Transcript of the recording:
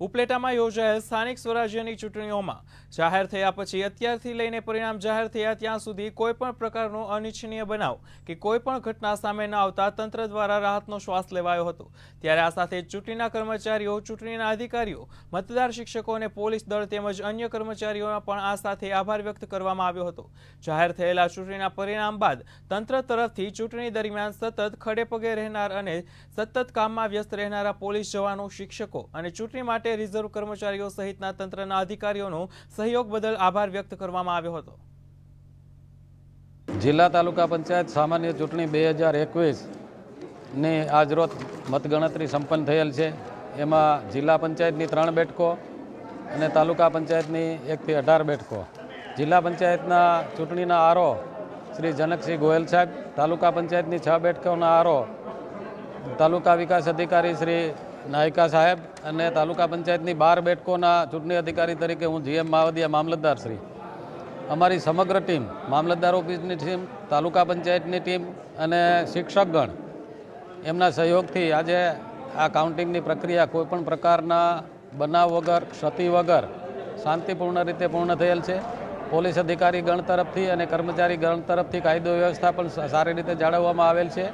ઉપલેટામાં યોજાયેલ સ્થાનિક સ્વરાજ્યની ચૂંટણીઓમાં જાહેર થયા પછી અત્યારથી લઈને પરિણામ જાહેર થયા ત્યાં સુધી કોઈપણ પ્રકારનો અનિચ્છનીય બનાવ કે કોઈપણ ઘટના સામે ન આવતા તંત્ર દ્વારા રાહતનો શ્વાસ લેવાયો હતો. ત્યારે આ સાથે ચૂંટણીના કર્મચારીઓ, ચૂંટણીના અધિકારીઓ, મતદાર શિક્ષકો અને પોલીસ દળ તેમજ અન્ય કર્મચારીઓના પણ આ સાથે આભાર વ્યક્ત કરવામાં આવ્યો હતો. જાહેર થયેલા ચૂંટણીના પરિણામ બાદ તંત્ર તરફથી ચૂંટણી દરમિયાન સતત ખડેપગે રહેનાર અને સતત કામમાં વ્યસ્ત રહેનારા પોલીસ જવાનો, શિક્ષકો અને ચૂંટણી માટે રિઝર્વ કર્મચારીઓ સહિતના તંત્રના અધિકારીઓનો સહયોગ બદલ આભાર વ્યક્ત કરવામાં આવ્યો હતો. જિલ્લા તાલુકા પંચાયત સામાન્ય ચૂંટણી બે હજાર એકવીસની આજરોજ મતગણતરી સંપન્ન થયેલ છે. એમાં જિલ્લા પંચાયતની ત્રણ બેઠકો અને તાલુકા પંચાયતની એકથી અઢાર બેઠકો. જિલ્લા પંચાયતના ચૂંટણીના આરો શ્રી જનકસિંહ ગોયલ સાહેબ, તાલુકા પંચાયતની છ બેઠકોના આરો તાલુકા વિકાસ અધિકારી શ્રી નાયકા સાહેબ અને તાલુકા પંચાયતની બાર બેઠકોના ચૂંટણી અધિકારી તરીકે હું જીએમ માવદિયા મામલતદાર શ્રી. અમારી સમગ્ર ટીમ, મામલતદાર ઓફિસની ટીમ, તાલુકા પંચાયતની ટીમ અને શિક્ષકગણ એમના સહયોગથી આજે આ કાઉન્ટિંગની પ્રક્રિયા કોઈપણ પ્રકારના બનાવ વગર, ક્ષતિ વગર શાંતિપૂર્ણ રીતે પૂર્ણ થયેલ છે. પોલીસ અધિકારી ગણ તરફથી અને કર્મચારી ગણ તરફથી કાયદો વ્યવસ્થા પણ સારી રીતે જાળવવામાં આવેલ છે.